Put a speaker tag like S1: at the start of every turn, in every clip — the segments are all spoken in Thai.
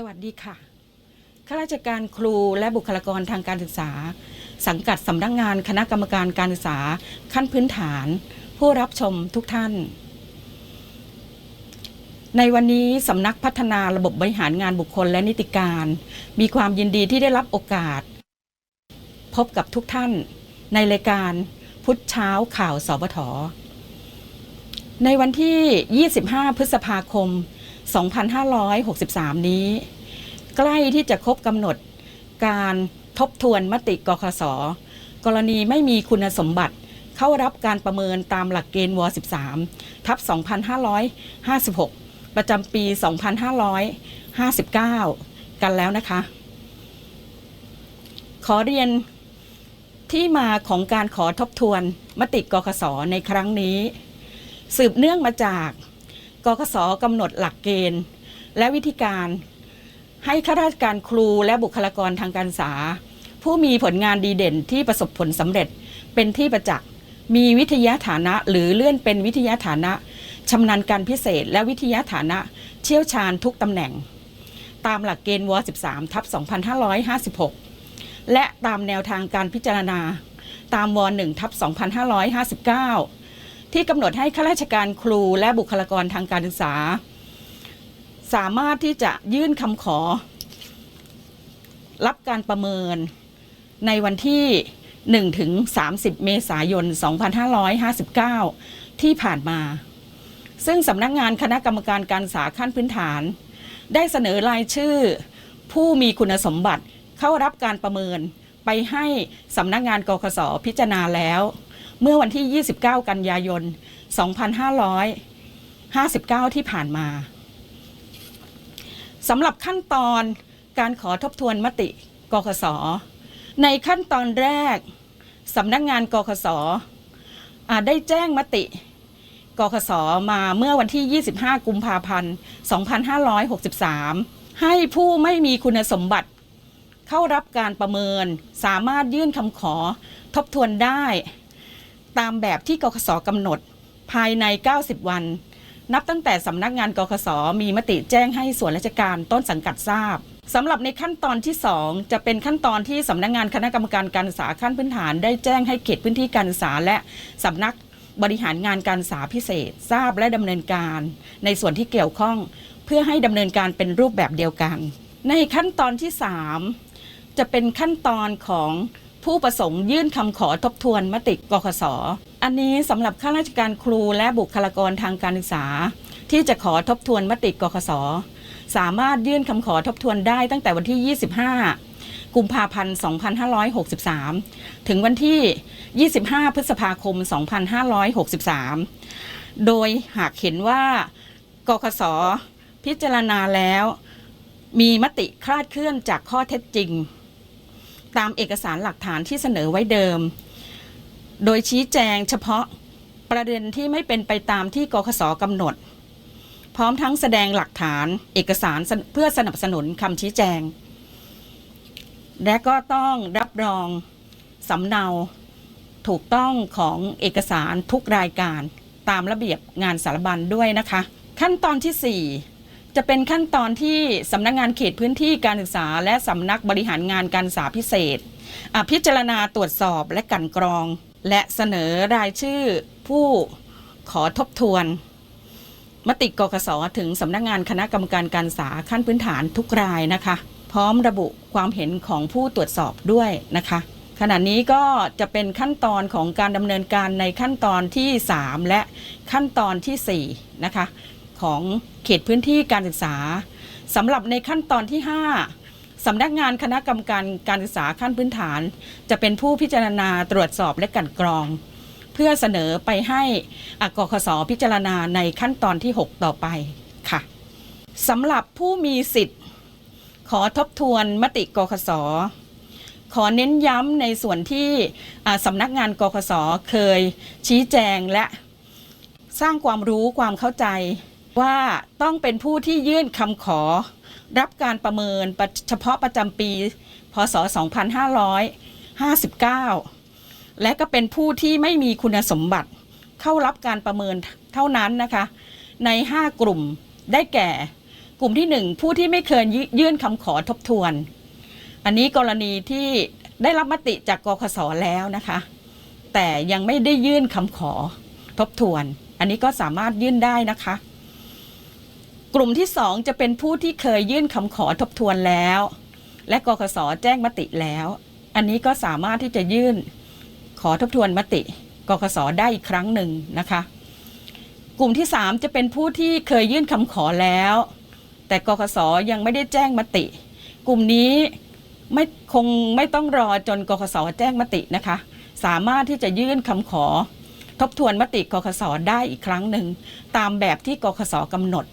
S1: สวัสดีค่ะ ข้าราชการครูและบุคลากรทางการศึกษา สังกัดสำนักงงานคณะกรรมการการศึกษา ขั้นพื้นฐาน ผู้รับชมทุกท่าน ในวันนี้สำนักพัฒนาระบบบริหารงานบุคคลและนิติการ มีความยินดีที่ได้รับโอกาส พบกับทุกท่าน ในรายการพุทธเช้าข่าวสบทในวันที่ 25 พฤษภาคม 2563 นี้ ใกล้ที่จะครบกำหนดการทบทวนมติกคส กรณีไม่มีคุณสมบัติเข้ารับการประเมินตามหลักเกณฑ์ว13ทับ2556 ประจำปี 2559 กันแล้วนะคะ ขอเรียนที่มาของการขอทบทวนมติกคสในครั้งนี้ สืบเนื่องมาจาก กคสกำหนดหลักเกณฑ์ และวิธีการให้ข้าราชการครูและบุคลากรทางการศึกษา ผู้มีผลงานดีเด่นที่ประสบผลสำเร็จเป็นที่ประจักษ์มีวิทยาฐานะหรือเลื่อนเป็นวิทยาฐานะชำนาญการพิเศษ และวิทยาฐานะเชี่ยวชาญทุกตำแหน่ง ตามหลักเกณฑ์ว 13 ทับ2556 และตามแนวทางการพิจารณา ตามว 1 ทับ2559 ที่กำหนดให้ข้าราชการครูและบุคลากรทางการศึกษา สามารถที่จะยื่นคำขอ รับการประเมินในวันที่1ถึง30 เมษายน 2559 ที่ผ่านมา ซึ่งสำนักงานคณะกรรมการการศึกษาขั้นพื้นฐาน ได้เสนอรายชื่อ ผู้มีคุณสมบัติเข้ารับการประเมินไปให้สำนักงานกคสพิจารณาแล้ว เมื่อวันที่ 29 กันยายน 2559 ที่ผ่านมาสำหรับขั้นตอนการขอทบทวนมติกคส ในขั้นตอนแรกสำนักงานกคสอ่าได้แจ้งมติกคสมาเมื่อวันที่ 25 กุมภาพันธ์ 2563 ให้ผู้ไม่มีคุณสมบัติ เข้ารับการประเมินสามารถยื่นคำขอทบทวนได้ ตามแบบที่กคสกำหนด ภายใน 90 วัน นับตั้งแต่สำนักงานกคสมีมติแจ้งให้ส่วนราชการต้นสังกัดทราบสำหรับในขั้นตอนที่ 2 จะเป็นขั้นตอนที่สำนักงานคณะกรรมการการศึกษาขั้นพื้นฐาน ได้แจ้งให้เขตพื้นที่การศึกษาและสำนักบริหารงานการศึกษาพิเศษ ทราบและดำเนินการ ในส่วนที่เกี่ยวข้อง เพื่อให้ดำเนินการเป็นรูปแบบเดียวกัน ในขั้นตอนที่ 3 จะเป็นขั้นตอนของ ผู้ประสงค์ยื่นคำขอทบทวนมติกคสอันนี้สำหรับข้าราชการครูและบุคลากรทางการศึกษา ที่จะขอทบทวนมติกคสสามารถยื่นคำขอทบทวนได้ตั้งแต่วันที่ 25 กุมภาพันธ์ 2563 ถึงวันที่ 25 พฤษภาคม 2563 โดยหากเห็นว่ากคสพิจารณาแล้ว มีมติคลาดเคลื่อนจากข้อเท็จจริง ตามเอกสารหลักฐานที่เสนอไว้เดิม โดยชี้แจงเฉพาะประเด็นที่ไม่เป็นไปตามที่กคสกำหนด พร้อมทั้งแสดงหลักฐานเอกสารเพื่อสนับสนุนคำชี้แจง และก็ต้องรับรองสำเนาถูกต้องของเอกสารทุกรายการตามระเบียบงานสารบัญด้วยนะคะ ขั้นตอนที่ 4 จะเป็นขั้นตอนที่สำนักงานเขตพื้นที่การศึกษา และสำนักบริหารงานการศึกษาพิเศษ พิจารณาตรวจสอบและกันกรอง และเสนอรายชื่อผู้ขอทบทวน มติกกสถึงสำนักงานคณะกรรมการการศึกษาขั้นพื้นฐานทุกรายนะคะ พร้อมระบุความเห็นของผู้ตรวจสอบด้วยนะคะขณะนี้ก็จะเป็นขั้นตอนของการดำเนินการในขั้นตอนที่ 3 และขั้นตอนทีสี่4 นะคะ ของเขตพื้นที่การศึกษาสำหรับในขั้นตอนที่ 5สำนักงานคณะกรรมการการศึกษาขั้นพื้นฐาน จะเป็นผู้พิจารณาตรวจสอบและกันกรอง เพื่อเสนอไปให้อกคสพิจารณาในขั้นตอนที่ 6 ต่อไปค่ะสำหรับผู้มีสิทธิ์ ขอทบทวนมติกคสขอเน้นย้ำในส่วนที่สำนักงานกคสเคยชี้แจงและสร้างความรู้ความเข้าใจ ว่าต้องเป็นผู้ที่ยื่นคำขอ รับการประเมินเฉพาะประจำปี พศ 2559 และก็เป็นผู้ที่ไม่มีคุณสมบัติ เข้ารับการประเมินเท่านั้นนะคะ ใน 5 กลุ่มได้แก่ กลุ่มที่หนึ่งผู้ที่ไม่เคยยื่นคำขอทบทวน อันนี้กรณีที่ได้รับมติจากกคสแล้วนะคะ แต่ยังไม่ได้ยื่นคำขอทบทวน อันนี้ก็สามารถยื่นได้นะคะ ลุ่มที่สองจะเป็นผู้ที่เคยยื่นคำขอทบทวนแล้ว และกคสแจ้งมติแล้ว อันนี้ก็สามารถที่จะยื่นขอทบทวนมติกคสได้อีกครั้งหนึ่งนะคะ กลุ่มที่สามจะเป็นผู้ที่เคยยื่นคำขอแล้ว แต่กคสยังไม่ได้แจ้งมติ กลุ่มนี้ไม่คงไม่ต้องรอจนกคสแจ้งมตินะคะ สามารถที่จะยื่นคำขอ ทบทวนมติกคสได้อีกครั้งหนึ่ง ตามแบบที่กคสกำหนด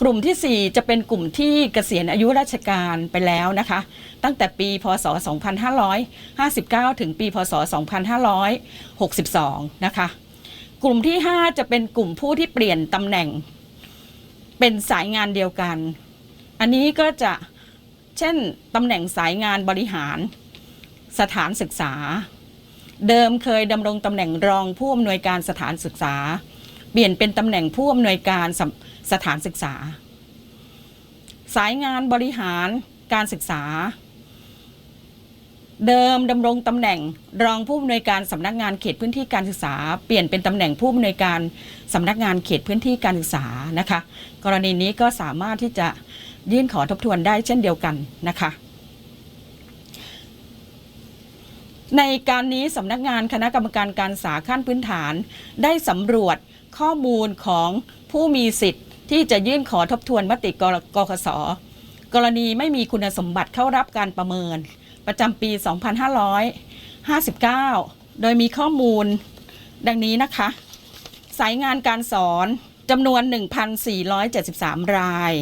S1: กลุ่มที่ 4 จะเป็นกลุ่มที่เกษียณอายุราชการไปแล้วนะคะ ตั้งแต่ปีพศ 2559 ถึงปีพศ 2562 นะคะ กลุ่มที่ 5 จะเป็นกลุ่มผู้ที่เปลี่ยนตำแหน่ง เป็นสายงานเดียวกัน อันนี้ก็จะเช่นตำแหน่งสายงานบริหารสถานศึกษา เดิมเคยดำรงตำแหน่งรองผู้อำนวยการสถานศึกษา เปลี่ยนเป็นตำแหน่งผู้อำนวยการสำ สถานศึกษา สายงานบริหารการศึกษา เดิมดำรงตำแหน่งรองผู้อำนวยการสำนักงานเขตพื้นที่การศึกษา เปลี่ยนเป็นตำแหน่งผู้อำนวยการสำนักงานเขตพื้นที่การศึกษานะคะ กรณีนี้ก็สามารถที่จะยื่นขอทบทวนได้เช่นเดียวกันนะคะในการนี้สำนักงานคณะกรรมการการศึกษาขั้นพื้นฐาน ได้สำรวจข้อมูลของผู้มีสิทธิ์ ที่จะยื่นขอทบทวนมติกรกคสกรณีไม่มีคุณสมบัติเข้ารับการประเมิน ประจำปี 2559 โดยมีข้อมูลดังนี้นะคะ สายงานการสอนจำนวน 1,473 ราย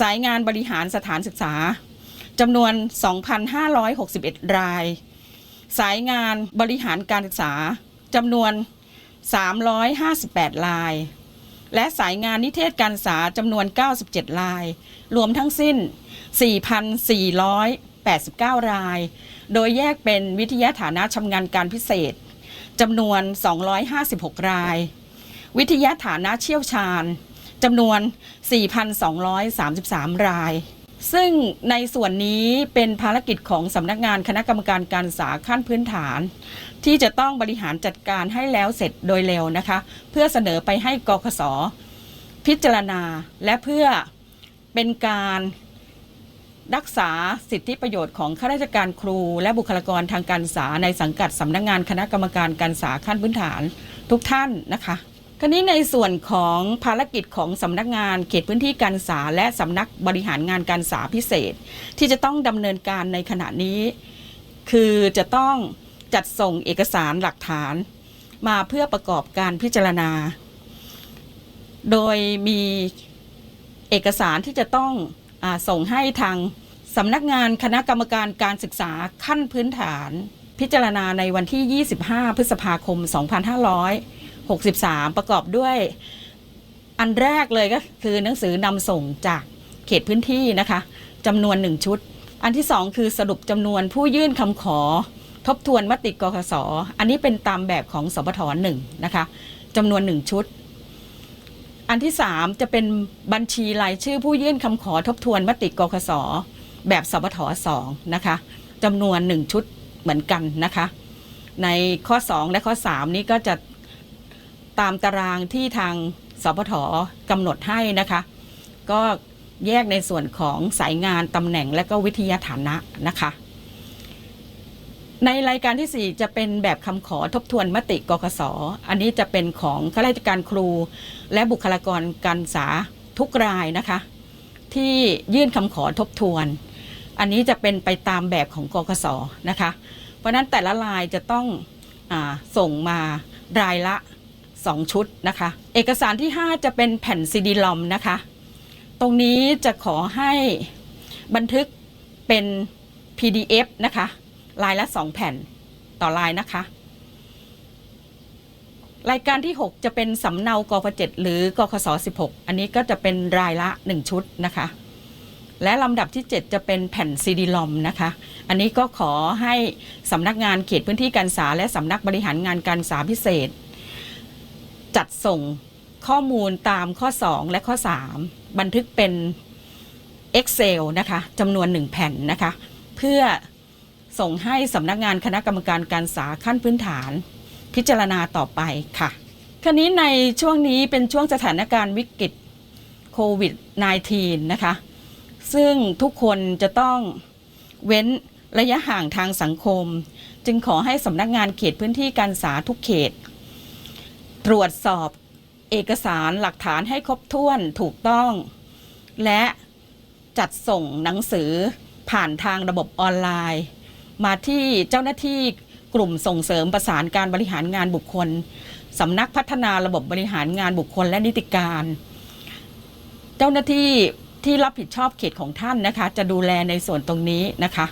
S1: สายงานบริหารสถานศึกษาจำนวน 2,561 ราย สายงานบริหารการศึกษาจำนวน 358 ราย และสายงานนิเทศการศึกษาจำนวน 97 ราย รวมทั้งสิ้น 4,489 ราย โดยแยกเป็นวิทยาฐานะชำนาญการพิเศษจำนวน 256 ราย วิทยาฐานะเชี่ยวชาญจำนวน 4,233 ราย ซึ่งในส่วนนี้เป็นภารกิจของสำนักงานคณะกรรมการการศึกษาขั้นพื้นฐาน ที่จะต้องบริหารจัดการให้แล้วเสร็จโดยเร็วนะคะ เพื่อเสนอไปให้กคสพิจารณาและเพื่อเป็นการรักษาสิทธิประโยชน์ของข้าราชการครู และบุคลากรทางการศึกษาในสังกัดสำนักงานคณะกรรมการการศึกษาขั้นพื้นฐานทุกท่านนะคะ คราวนี้ในส่วนของภารกิจของสำนักงานเขตพื้นที่การศึกษา และสำนักบริหารงานการศึกษาพิเศษ ที่จะต้องดำเนินการในขณะนี้ คือจะต้องจัดส่งเอกสารหลักฐาน มาเพื่อประกอบการพิจารณา โดยมีเอกสารที่จะต้องอส่งให้ทางสำนักงานคณะกรรมการการศึกษาขั้นพื้นฐาน พิจารณาในวันที่ 25 พฤษภาคม 2500 63 ประกอบด้วยอันแรกเลยก็คือหนังสือนำส่งจากเขตพื้นที่นะคะจำนวนหนึ่งชุด อันที่สองคือสรุปจำนวนผู้ยื่นคำขอ ทบทวนมติกคสอันนี้เป็นตามแบบของสปทหนึ่งนะคะจำนวนหนึ่งชุด อันที่สามจะเป็นบัญชีรายชื่อผู้ยื่นคำขอทบทวนมติกคสแบบสปทสองนะคะจำนวนหนึ่งชุดเหมือนกันนะคะ ในข้อ 2 และข้อ 3 นี้ก็จะ ตามตารางที่ทางสพทกำหนดให้นะคะ ก็แยกในส่วนของสายงานตำแหน่งและก็วิทยาฐานะนะคะ ในรายการที่ 4 จะเป็นแบบคำขอทบทวนมติกกสอันนี้จะเป็นของข้าราชการครู และบุคลากรการศึกษาทุกรายนะคะ ที่ยื่นคำขอทบทวน อันนี้จะเป็นไปตามแบบของกกสนะคะ เพราะนั้นแต่ละรายจะต้องอส่งมารายละ 2 ชุดนะคะ เอกสารที่ 5 จะเป็นแผ่นซีดีลอมนะคะ ตรงนี้จะขอให้บันทึกเป็น PDF นะคะ ลายละ 2 แผ่นต่อลายนะคะ รายการที่ 6 จะเป็นสำเนากฟ7หรือกคส16 อันนี้ก็จะเป็นรายละ 1 ชุดนะคะ และลำดับที่ 7 จะเป็นแผ่นซีดีลอมนะคะ อันนี้ก็ขอให้สำนักงานเขตพื้นที่การศึกษาและสำนักบริหารงานการศึกษาพิเศษ จัดส่งข้อมูลตามข้อ 2 และข้อ 3 บันทึกเป็น Excel นะคะจำนวน 1 แผ่นนะคะ เพื่อส่งให้สำนักงานคณะกรรมการการศึกษาขั้นพื้นฐาน พิจารณาต่อไปค่ะคราวนี้ในช่วงนี้เป็นช่วงสถานการณ์วิกฤตโควิด -19 นะคะ ซึ่งทุกคนจะต้องเว้นระยะห่างทางสังคม จึงขอให้สำนักงานเขตพื้นที่การศึกษาทุกเขต ตรวจสอบเอกสารหลักฐานให้ครบถ้วนถูกต้อง และจัดส่งหนังสือผ่านทางระบบออนไลน์ มาที่เจ้าหน้าที่กลุ่มส่งเสริมประสานการบริหารงานบุคคลสำนักพัฒนาระบบบริหารงานบุคคลและนิติการ เจ้าหน้าที่ที่รับผิดชอบเขตของท่านนะคะ จะดูแลในส่วนตรงนี้นะคะ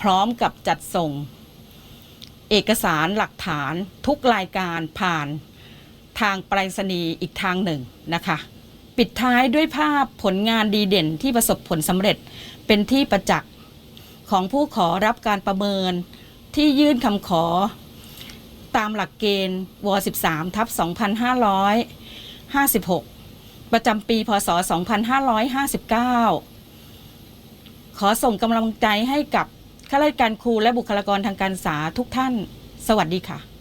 S1: พร้อมกับจัดส่ง เอกสารหลักฐานทุกรายการผ่าน ทางไปรษณีย์อีกทางหนึ่งนะคะ ปิดท้ายด้วยภาพผลงานดีเด่นที่ประสบผลสำเร็จเป็นที่ประจักษ์ของผู้ขอรับการประเมินที่ยื่นคำขอ ตามหลักเกณฑ์ว13ทับ2556 ประจำปี พศ 2559 ขอส่งกำลังใจให้กับข้าราชการครูและบุคลากรทางการศึกษาทุกท่าน สวัสดีค่ะ